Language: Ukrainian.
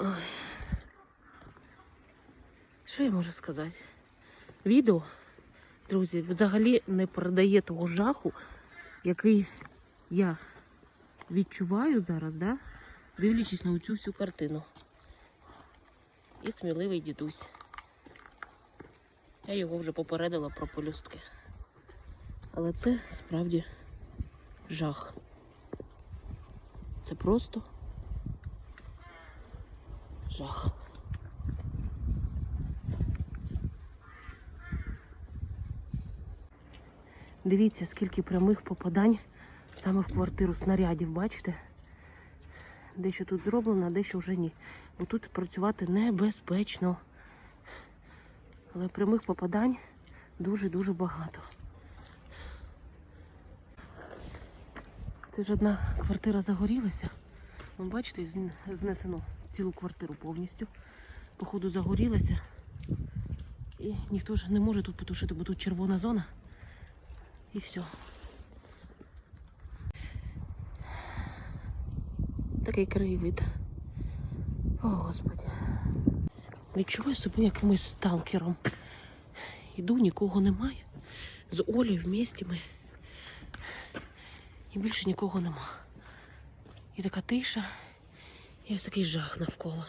Ой. Що я можу сказати? Відео, друзі, взагалі не передає того жаху, який я відчуваю зараз, да? дивлячись на цю всю картину. І сміливий дідусь. Я його вже попередила про полюстки. Але це справді жах. Це просто жах. Дивіться, скільки прямих попадань саме в квартиру снарядів, бачите? Дещо тут зроблено, а дещо вже ні. Бо тут працювати небезпечно. Але прямих попадань дуже-дуже багато. Це ж одна квартира загорілася. Вон, бачите, знесено цілу квартиру повністю. Походу загорілася. І ніхто ж не може тут потушити, бо тут червона зона. І все. Такий краєвид. О, Господи. Відчуваю себе якимось сталкером. Іду, нікого немає. З Олею в місті ми. І більше нікого нема. І така тиша, і ось такий жах навколо.